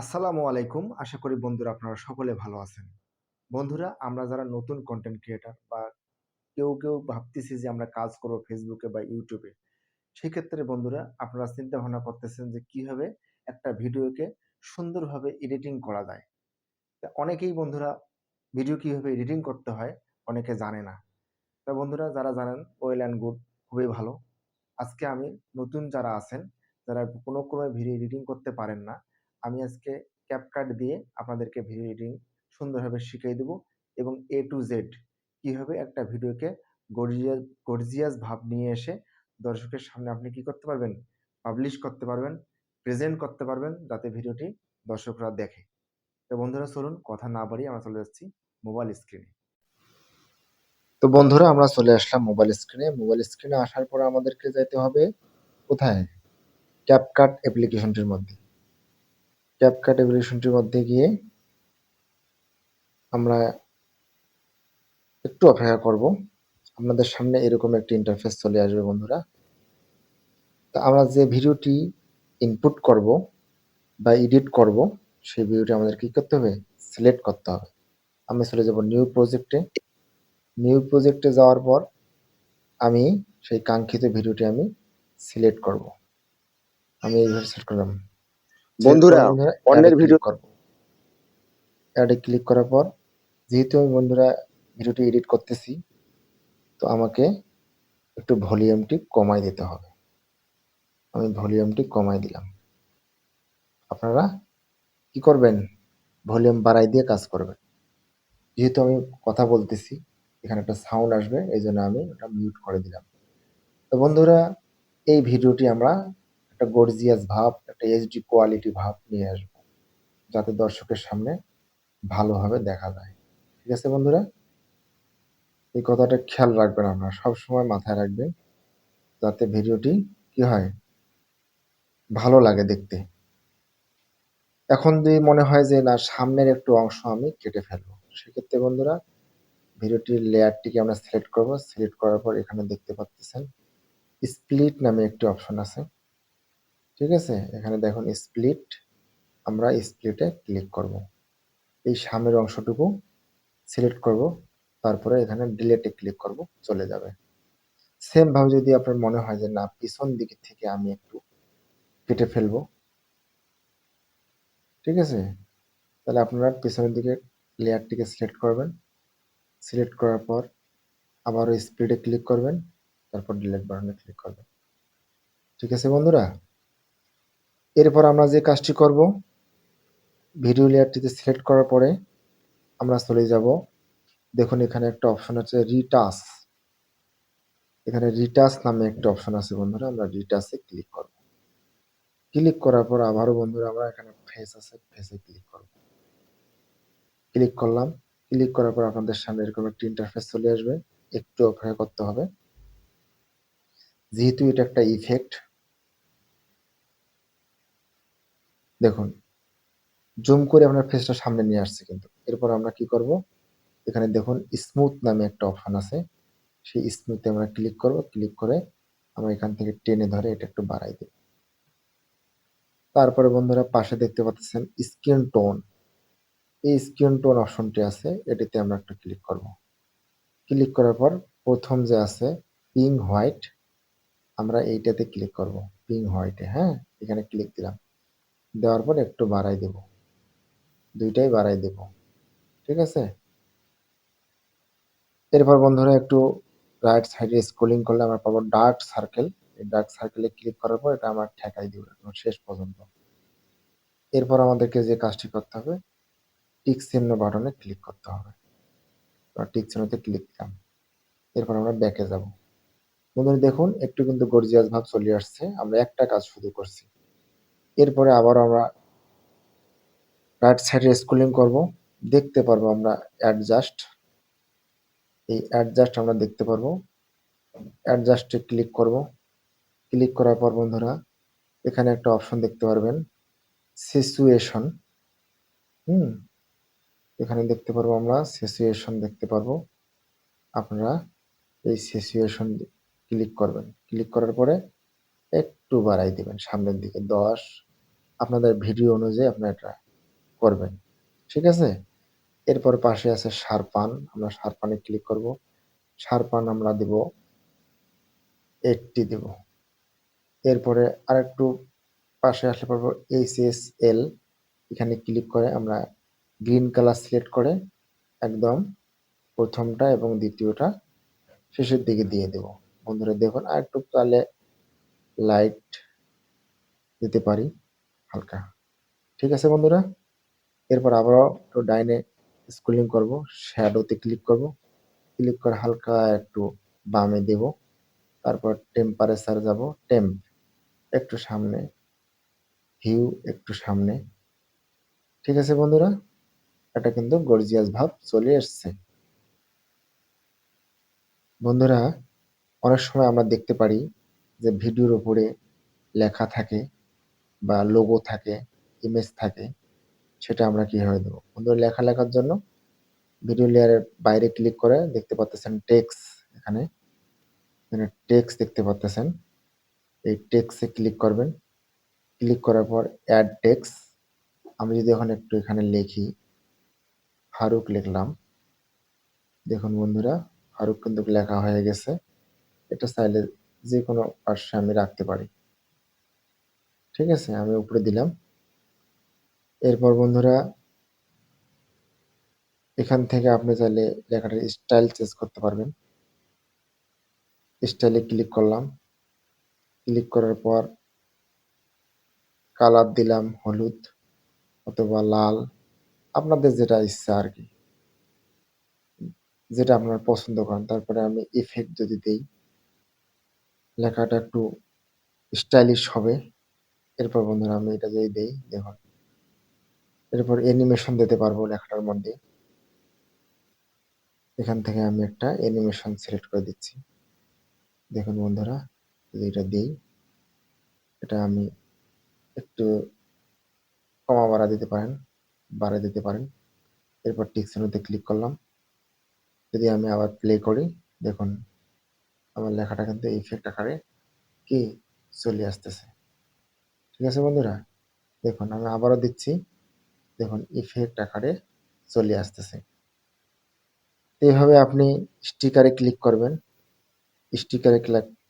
আসসালামু আলাইকুম। আশা করি বন্ধুরা আপনারা সকলে ভালো আছেন। বন্ধুরা আমরা যারা নতুন কন্টেন্ট ক্রিয়েটার বা কেউ, কেউ ভাবতেছি যে আমরা কাজ করব ফেসবুকে বা ইউটিউবে। সেক্ষেত্রে বন্ধুরা আপনারা চিন্তা ভাবনা করতেছেন যে কীভাবে একটা ভিডিওকে সুন্দরভাবে এডিটিং করা যায়। অনেকেই বন্ধুরা ভিডিও কীভাবে এডিটিং করতে হয় অনেকে জানে না। তা বন্ধুরা যারা জানেন ওয়েল অ্যান্ড গুড খুবই ভালো। আজকে আমি নতুন যারা আছেন, যারা কোনো ক্রমে ভিডিও এডিটিং করতে পারেন না, আমি আজকে CapCut দিয়ে আপনাদেরকে ভিডিও এডিটিং সুন্দরভাবে শিখিয়ে দেব এবং এ টু জেড কীভাবে একটা ভিডিওকে গর্জিয়াস গর্জিয়াস ভাব নিয়ে এসে দর্শকের সামনে আপনি কি করতে পারবেন? পাবলিশ করতে পারবেন, প্রেজেন্ট করতে পারবেন যাতে ভিডিওটি দর্শকরা দেখে। তো বন্ধুরা চলুন কথা না বাড়িয়ে আমরা চলে যাচ্ছি মোবাইল স্ক্রিনে। তো বন্ধুরা আমরা চলে আসলাম মোবাইল স্ক্রিনে। মোবাইল স্ক্রিনে আসার পর আমাদেরকে যেতে হবে কোথায়? CapCut অ্যাপ্লিকেশনটির মধ্যে। CapCut অ্যাপ্লিকেশনটির মধ্যে গিয়ে আমরা একটু অপেক্ষা করব। আপনাদের সামনে এরকম একটি ইন্টারফেস চলে আসবে বন্ধুরা। তা আমরা যে ভিডিওটি ইনপুট করব বা এডিট করব, সেই ভিডিওটি আমাদের কি করতে হবে? সিলেক্ট করতে হবে। আমি চলে যাব নিউ প্রজেক্টে। নিউ প্রজেক্টে যাওয়ার পর আমি সেই কাঙ্ক্ষিত ভিডিওটি আমি সিলেক্ট করব। আমি এইভাবে সিলেক্ট করলাম। বন্ধুরা অন্যের ভিডিও করব। অ্যাডে ক্লিক করার পর যেহেতু আমি বন্ধুরা ভিডিওটি এডিট করতেছি তো আমাকে একটু ভলিউমটি কমাই দিতে হবে। আমি ভলিউমটি কমাই দিলাম। আপনারা কি করবেন? ভলিউম বাড়াই দিয়ে কাজ করবেন। যেহেতু আমি কথা বলতেছি এখানে একটা সাউন্ড আসবে এই জন্য আমি ওটা মিউট করে দিলাম। তো বন্ধুরা এই ভিডিওটি আমরা একটা গর্জিয়াস ভাব, একটা এইচডি কোয়ালিটি ভাব নিয়ে আসব। যাতে দর্শকের সামনে ভালোভাবে দেখা যায়। ঠিক আছে বন্ধুরা? এই কথাটা খেয়াল রাখবেন আপনারা সবসময় মাথায় রাখবেন যাতে ভিডিওটি কি হয়? ভালো লাগে দেখতে। এখন যদি মনে হয় যে না সামনের একটু অংশ আমি কেটে ফেলব। সেক্ষেত্রে বন্ধুরা ভিডিওটির লেয়ারটিকে আমরা সিলেক্ট করব। সিলেক্ট করার পর এখানে দেখতে পাচ্তেছেন স্প্লিট নামে একটি অপশন আছে। ঠিক আছে? এখানে দেখুন স্প্লিট আমরা স্প্লিটে ক্লিক করব। এই সামনের অংশটুকু সিলেক্ট করব। তারপরে এখানে ডিলেটে ক্লিক করব, চলে যাবে। সেম ভাবে যদি আপনার মনে হয় যে না, পিছন দিক থেকে আমি একটু কেটে ফেলব। ঠিক আছে? তাহলে আপনারা পিছনের দিকে লেয়ারটিকে সিলেক্ট করবেন। সিলেক্ট করার পর আবারও স্প্লিটে ক্লিক করবেন। তারপর ডিলেট বাটনে ক্লিক করবেন। ঠিক আছে বন্ধুরা? এরপর আমরা যে কাজটি করব ভিডিও লেয়ারটিতে সিলেক্ট করার পরে আমরা চলে যাব। দেখুন, এখানে একটা অপশন আছে রিটাচ এখানে রিটাস নামে একটা অপশন আছে বন্ধুরা, আমরা রিটাসে ক্লিক করব। ক্লিক করার পর আবারও বন্ধুরা, আমরা এখানে ফেস আছে ফেসে ক্লিক করব। ক্লিক করলাম। ক্লিক করার পর আপনাদের সামনে এরকম একটা ইন্টারফেস চলে আসবে। একটু অপেক্ষা করতে হবে। যেহেতু এটা একটা ইফেক্ট দেখুন, জুম করে আপনার ফেসটা সামনে নিয়ে আসছে কিন্তু। এরপর আমরা কি করব? এখানে দেখুন স্মুথ নামে একটা অপশন আছে। সেই স্মুথে আমরা ক্লিক করব। ক্লিক করে আমরা এখান থেকে টেনে ধরে এটা একটু বাড়াই দেব তারপরে বন্ধুরা পাশে দেখতে পাচ্ছেন স্কিন টোন এই স্কিন টোন অপশনটি আছে, এটিতে আমরা একটা ক্লিক করব। ক্লিক করার পর প্রথম যে আছে পিঙ্ক হোয়াইট আমরা এইটাতে ক্লিক করব। পিঙ্ক হোয়াইটে হ্যাঁ? এখানে ক্লিক দিলাম। দেওয়ার পর একটু বাড়াই দেব। দুইটাই বাড়াই দেব। ঠিক আছে? এরপর বন্ধুরা একটু রাইট সাইডে স্ক্রলিং করলে আমরা পাবো ডার্ক সার্কেল এই ডার্ক সার্কেলে ক্লিক করার পর এটা আমরা ঠেকাই দিব একদম শেষ পর্যন্ত। এরপর আমাদেরকে যে কাজটি করতে হবে টিক চিহ্ন বাটনে ক্লিক করতে হবে। টিক চিহ্নতে ক্লিক দিলাম। এরপর আমরা ব্যাকে যাব। বন্ধুরা দেখুন, একটু কিন্তু গর্জিয়াস ভাব চলে আসছে। আমরা একটা কাজ শুধু করছি। এরপরে আবার আমরা রাইট সাইডে স্ক্রলিং করব। দেখতে পারব আমরা অ্যাডজাস্ট এই অ্যাডজাস্ট আমরা দেখতে পারব। অ্যাডজাস্টে ক্লিক করব। ক্লিক করার পর বন্ধুরা, এখানে একটা অপশন দেখতে পারবেন। সিচুয়েশন হুম, এখানে দেখতে পারব আমরা সিচুয়েশন দেখতে পারব। আপনারা এই সিচুয়েশন ক্লিক করবেন। ক্লিক করার পরে একটু বাড়াই দেবেন, সামনের দিকে দশ। আপনাদের ভিডিও অনুযায়ী আপনারা এটা করবেন। ঠিক আছে? এরপর পাশে আছে শারপান আমরা শারপানে ক্লিক করব। শারপান আমরা দেব। এইটটি দেব। এরপরে আরেকটু পাশে আসলে পারব এইচ এস এল এখানে ক্লিক করে আমরা গ্রিন কালার সিলেক্ট করে একদম প্রথমটা এবং দ্বিতীয়টা শেষের দিকে দিয়ে দেব। বন্ধুরা দেখুন আর একটু তাহলে লাইট দিতে পারি। হালকা। ঠিক আছে বন্ধুরা? এরপর আবারও একটু ডাইনে স্কুলিং করব শ্যাডোতে ক্লিক করব। ক্লিক করে হালকা একটু বামে দেব। তারপর টেম্পারেচার যাব টেম্প একটু সামনে ভিউ একটু সামনে। ঠিক আছে বন্ধুরা? এটা কিন্তু গর্জিয়াস ভাব চলে এসছে। বন্ধুরা, অনেক সময় আমরা দেখতে পারি যে ভিডিওর উপরে লেখা থাকে বা লোগো থাকে ইমেজ থাকে, সেটা আমরা কীভাবে দেবো? বন্ধুরা লেখা লেখার জন্য ভিডিও লেয়ারের বাইরে ক্লিক করে দেখতে পাচ্ছেন টেক্স এখানে। এখানে টেক্স দেখতে পাচ্ছেন এই টেক্সে ক্লিক করবেন। ক্লিক করার পর অ্যাড টেক্স আমি যদি এখন একটু এখানে লিখি ফারুক লিখলাম। দেখুন বন্ধুরা ফারুক কিন্তু লেখা হয়ে গেছে। এটা চাইলে যে কোনো পার্শ্বে আমি রাখতে পারি। ঠিক আছে, আমি উপরে দিলাম। এরপর বন্ধুরা, এখান থেকে আপনি চাইলে লেখাটার স্টাইল চেঞ্জ করতে পারবেন। স্টাইলে ক্লিক করলাম। ক্লিক করার পর কালার দিলাম হলুদ অথবা লাল, আপনাদের যেটা ইচ্ছা আর কি। যেটা আপনার পছন্দ করেন, তারপরে আমি ইফেক্ট যদি দিই, লেখাটা একটু স্টাইলিশ হবে। এরপর বন্ধুরা আমি এটা যদি দেই দেখুন এরপর অ্যানিমেশন দিতে পারব লেখাটার মধ্যে। এখান থেকে আমি একটা অ্যানিমেশন সিলেক্ট করে দিচ্ছি। দেখুন বন্ধুরা, যদি এটা দিই, এটা আমি একটু কমা বাড়া দিতে পারেন, বাড়া দিতে পারেন। এরপর টিকশনতে ক্লিক করলাম। যদি আমি আবার প্লে করি, দেখুন, আমার লেখাটা কিন্তু ইফেক্ট আকারে কি চলে আসতেছে। ঠিক আছে বন্ধুরা? দেখুন, আমি আবারও দিচ্ছি। দেখুন ইফেক্ট আকারে চলে আসতেছে। এইভাবে আপনি স্টিকারে ক্লিক করবেন। স্টিকারে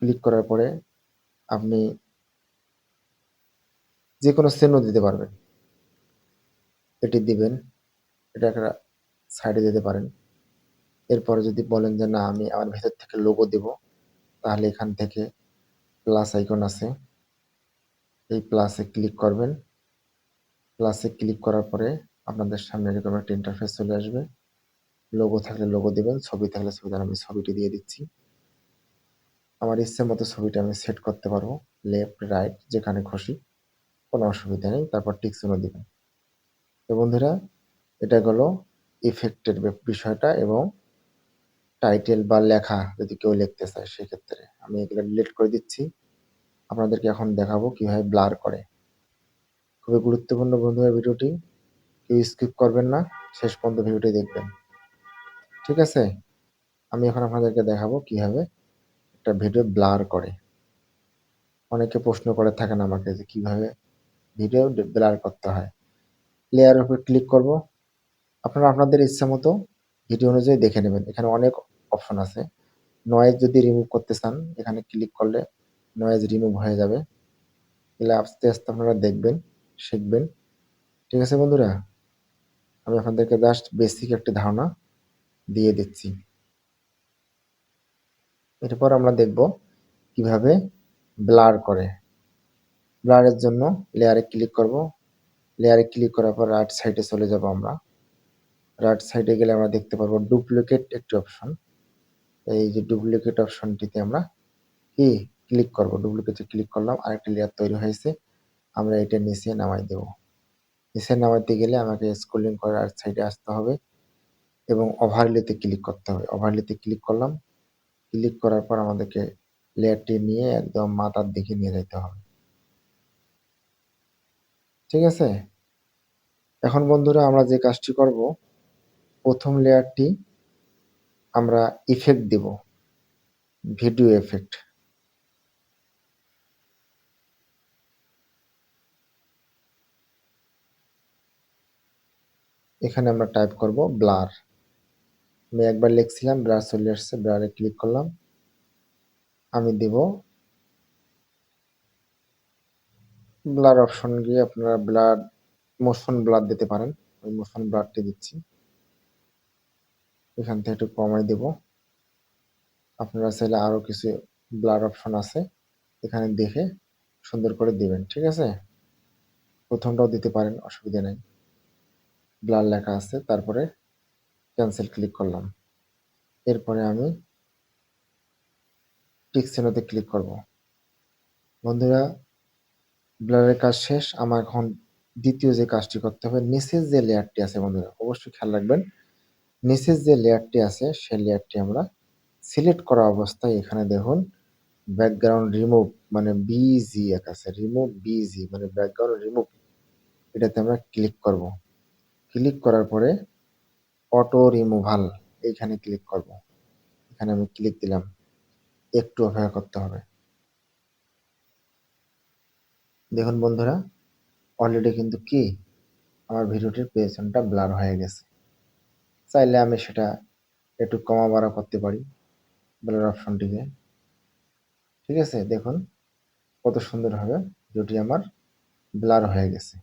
ক্লিক করার পরে আপনি যে কোনো সেনও দিতে পারবেন। এটি দিবেন, এটা একটা সাইডে দিতে পারেন। এরপরে যদি বলেন যে, না, আমি আমার ভেতর থেকে লোগো দেব, তাহলে এখান থেকে প্লাস আইকন আছে। এই প্লাসে ক্লিক করবেন। প্লাসে ক্লিক করার পরে আপনাদের সামনে এরকম একটা ইন্টারফেস চলে আসবে। লোগো থাকলে লোগো দিবেন, ছবি থাকলে ছবি আমি ছবিটি দিয়ে দিচ্ছি। আমার ইচ্ছে মতো ছবিটা আমি সেট করতে পারব লেফট রাইট যেখানে খুশি। কোনো অসুবিধা নেই, তারপর টিকসনও দিবেন। তো বন্ধুরা, এটা হলো ইফেক্টের বিষয়টা এবং টাইটেল বা লেখা যদি কেউ লিখতে চায়, সেক্ষেত্রে আমি এগুলো ডিলিট করে দিচ্ছি। আপনাদেরকে এখন দেখাবো কীভাবে ব্লার করে। খুবই গুরুত্বপূর্ণ বন্ধুরা ভিডিওটি। কেউ স্কিপ করবেন না, শেষ পর্যন্ত ভিডিওটি দেখবেন। ঠিক আছে? আমি এখন আপনাদেরকে দেখাবো কীভাবে একটা ভিডিও ব্লার করে। অনেকে প্রশ্ন করে থাকেন আমাকে যে কীভাবে ভিডিও ব্লার করতে হয়। লেয়ারের উপর ক্লিক করব। আপনারা আপনাদের ইচ্ছা মতো ভিডিও অনুযায়ী দেখে নেবেন। এখানে অনেক অপশন আছে। নয়েজ যদি রিমুভ করতে চান, এখানে ক্লিক করলে নয়েজ রিমুভ হয়ে যাবে। এগুলো আস্তে আস্তে আপনারা দেখবেন, শিখবেন। ঠিক আছে বন্ধুরা? আমি আপনাদেরকে জাস্ট বেসিক একটি ধারণা দিয়ে দিচ্ছি। এরপর আমরা দেখব কীভাবে ব্লার করে। ব্লারের জন্য লেয়ারে ক্লিক করব। লেয়ারে ক্লিক করার পর রাইট সাইডে চলে যাব আমরা। রাইট সাইডে গেলে আমরা দেখতে পারব ডুপ্লিকেট একটি অপশন এই যে ডুপ্লিকেট অপশনটিতে আমরা কি ক্লিক করব ডুপ্লিকেটে ক্লিক করলাম, আরেকটা লেয়ার তৈরি হয়েছে। আমরা এটা নিচে নামাই দেব। নিচে নামাইতে গেলে আমাকে স্ক্রলিং করে রাইট সাইডে আসতে হবে এবং ওভারলেতে ক্লিক করতে হবে। ওভারলেতে ক্লিক করলাম ক্লিক করার পর আমাদেরকে লেয়ারটি নিয়ে একদম মাথার দিকে নিয়ে যেতে হবে। ঠিক আছে? এখন বন্ধুরা আমরা যে কাজটি করব, প্রথম লেয়ারটি আমরা ইফেক্ট দেব। ভিডিও এফেক্ট এখানে আমরা টাইপ করব ব্লার আমি একবার লিখছিলাম ব্লার চলে আসছে ব্লারে ক্লিক করলাম। আমি দেব ব্লার অপশন গিয়ে আপনারা ব্লার মোশন ব্লাড দিতে পারেন। ওই মোশন ব্লাডটি দিচ্ছি। এখান থেকে একটু কমাই দেব। আপনারা চাইলে আরও কিছু ব্লার অপশন আছে, এখানে দেখে সুন্দর করে দিবেন, ঠিক আছে? প্রথমটাও দিতে পারেন, অসুবিধা নেই। ব্লার লেখা আছে, তারপরে ক্যান্সেল ক্লিক করলাম। এরপরে আমি টিকসেনোতে ক্লিক করব। বন্ধুরা ব্লারের কাজ শেষ। আমার এখন দ্বিতীয় যে কাজটি করতে হবে, নিচের যে লেয়ারটি আছে বন্ধুরা, অবশ্যই খেয়াল রাখবেন, নিচের যে লেয়ারটি আছে, সেই লেয়ারটি আমরা সিলেক্ট করা অবস্থায় এখানে দেখুন ব্যাকগ্রাউন্ড রিমুভ মানে বিজি এক আছে রিমুভ বিজি মানে ব্যাকগ্রাউন্ড রিমুভ এটাতে আমরা ক্লিক করব। ক্লিক করার পরে অটো রিমুভাল এইখানে ক্লিক করব। এখানে আমি ক্লিক দিলাম, একটু অপেক্ষা করতে হবে। দেখুন বন্ধুরা অলরেডি কিন্তু কি আমার ভিডিওটির পেছনটা ব্লার হয়ে গেছে। চাইলে আমি সেটা একটু কমা বাড়া করতে পারি ব্লার অপশনটিকে ঠিক আছে, দেখুন কত সুন্দরভাবে ভিডিওটি আমার ব্লার হয়ে গেছে।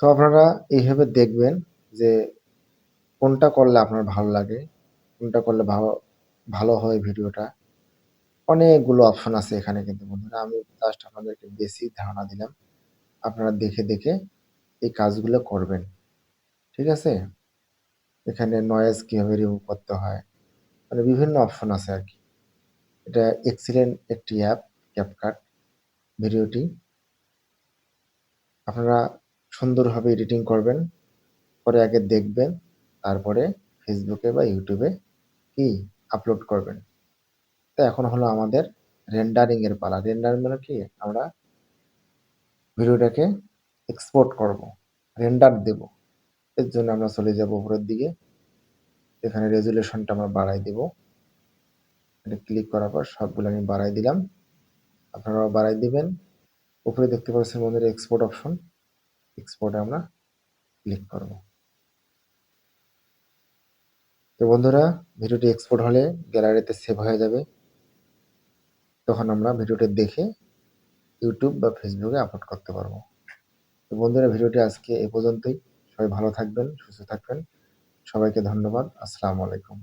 তো আপনারা এইভাবে দেখবেন যে কোনটা করলে আপনার ভালো লাগে, কোনটা করলে ভালো ভালো হয় ভিডিওটা। অনেকগুলো অপশন আছে এখানে কিন্তু বন্ধুরা। আমি জাস্ট আপনাদেরকে বেসিক ধারণা দিলাম। আপনারা দেখে দেখে এই কাজগুলো করবেন। ঠিক আছে? এখানে নয়েজ কীভাবে রিমুভ করতে হয় মানে বিভিন্ন অপশন আছে আর কি। এটা এক্সিলেন্ট একটি অ্যাপ ক্যাপকাট ভিডিওটি। আপনারা সুন্দরভাবে এডিটিং করবেন, পরে আগে দেখবেন, তারপরে ফেসবুকে বা ইউটিউবে কি আপলোড করবেন। তো এখন হলো আমাদের রেন্ডারিং এর পালা। রেন্ডারিং মানে কি? আমরা ভিডিওটাকে এক্সপোর্ট করব রেন্ডার দেব। এর জন্য আমরা চলে যাব উপরের দিকে। এখানে রেজুলেশনটা আমরা বাড়াই দেব। এটা ক্লিক করার পর সবগুলো আমি বাড়াই দিলাম। আপনারাও বাড়াই দিবেন। উপরে দেখতে পাচ্ছেন বন্ধুরা এক্সপোর্ট অপশন এক্সপোর্টে আমরা ক্লিক করব। তো বন্ধুরা, ভিডিওটি এক্সপোর্ট হলে গ্যালারিতে সেভ হয়ে যাবে। তখন আমরা ভিডিওটি দেখে ইউটিউব বা ফেসবুকে আপলোড করতে পারব। তো বন্ধুরা, ভিডিওটি আজকে এ পর্যন্তই। সবাই ভালো থাকবেন, সুস্থ থাকবেন। সবাইকে ধন্যবাদ। আসসালামু আলাইকুম।